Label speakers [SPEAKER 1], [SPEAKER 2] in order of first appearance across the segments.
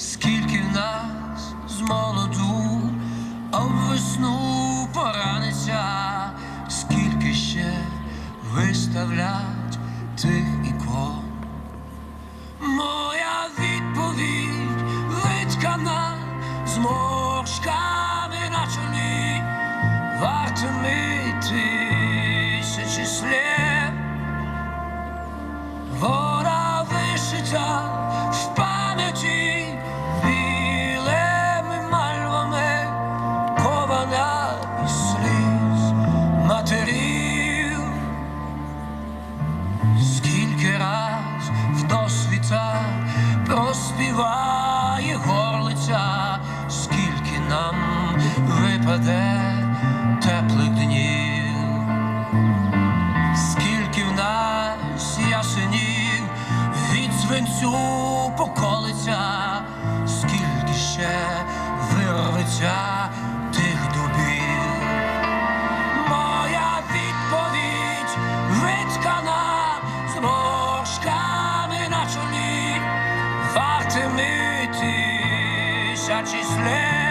[SPEAKER 1] скільки нас з молоду об весну пораниться, скільки ще виставлять тих ікон. Моя відповідь виткана з моршками на чолі, вартими тисячі слів. Вона вишита проспіває горлиця, скільки нам випаде теплих днів, скільки в нас ясенів від свинцю поколиться, тисячі слів.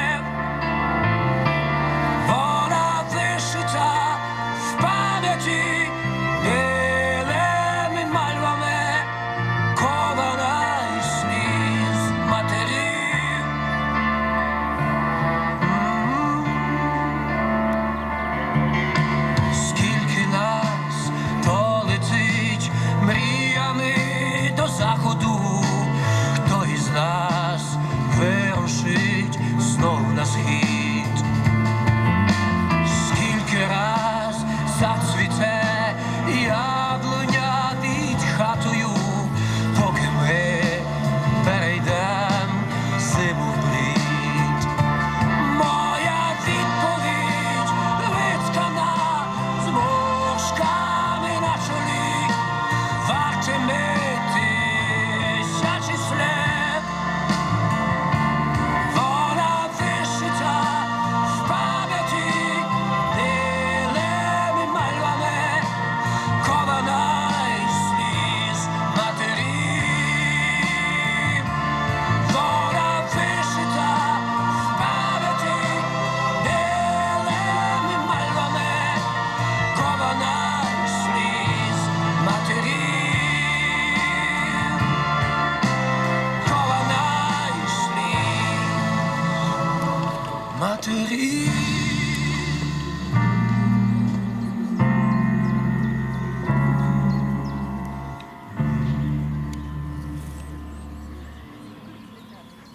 [SPEAKER 1] Матерів.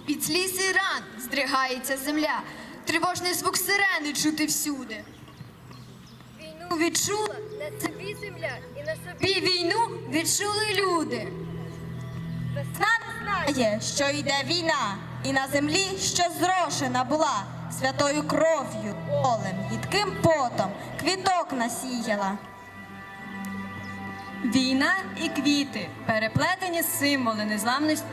[SPEAKER 2] Від сліз і ран здригається земля, тривожний звук сирени чути всюди.
[SPEAKER 3] Війну відчула на собі земля і на собі
[SPEAKER 2] війну відчули люди.
[SPEAKER 3] весна знає.
[SPEAKER 4] Що йде війна, і на землі, що зрошена була, святою кров'ю, полем, гідким потом, квіток насіяла.
[SPEAKER 5] Війна і квіти переплетені символи незламності.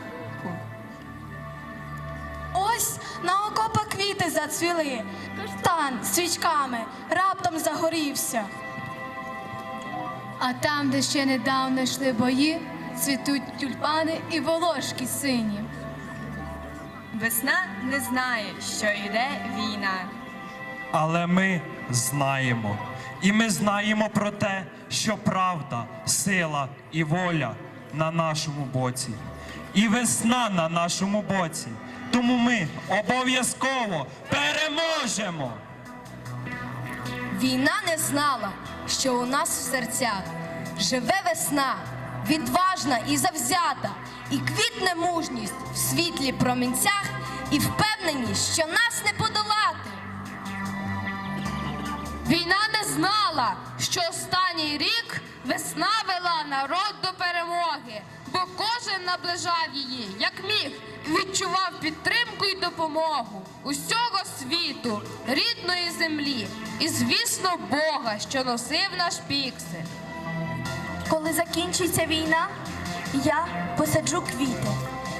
[SPEAKER 2] Ось на окопах квіти зацвіли, з свічками раптом загорівся.
[SPEAKER 6] А там, де ще недавно йшли бої, цвітуть тюльпани і волошки сині.
[SPEAKER 5] Весна не знає, що йде війна.
[SPEAKER 7] Але ми знаємо. І ми знаємо про те, що правда, сила і воля на нашому боці. І весна на нашому боці. Тому ми обов'язково переможемо.
[SPEAKER 2] Війна не знала, що у нас в серцях живе весна, відважна і завзята, і квітне мужність в світлі промінцях, і впевненість, що нас не подолати.
[SPEAKER 8] Війна не знала, що останній рік весна вела народ до перемоги, бо кожен наближав її, як міг, і відчував підтримку і допомогу усього світу, рідної землі і, звісно, Бога, що носив наш піксель.
[SPEAKER 9] Коли закінчиться війна, я посаджу квіти,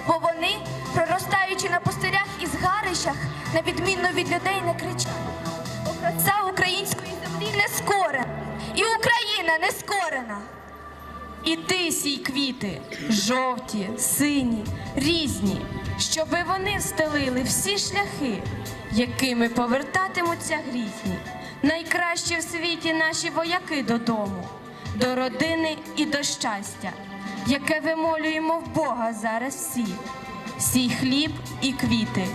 [SPEAKER 9] бо вони, проростаючи на пустирях і згарищах, на відмінно від людей не кричать. Краса української землі не скорена, і Україна не скорена.
[SPEAKER 2] І ти сій квіти, жовті, сині, різні, щоби вони стелили всі шляхи, якими повертатимуться грізні. Найкращі в світі наші вояки додому. До родини і до щастя, яке вимолюємо в Бога зараз всі. всі хліб і квіти,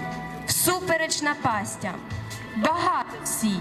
[SPEAKER 2] всупереч напастям, багато сій,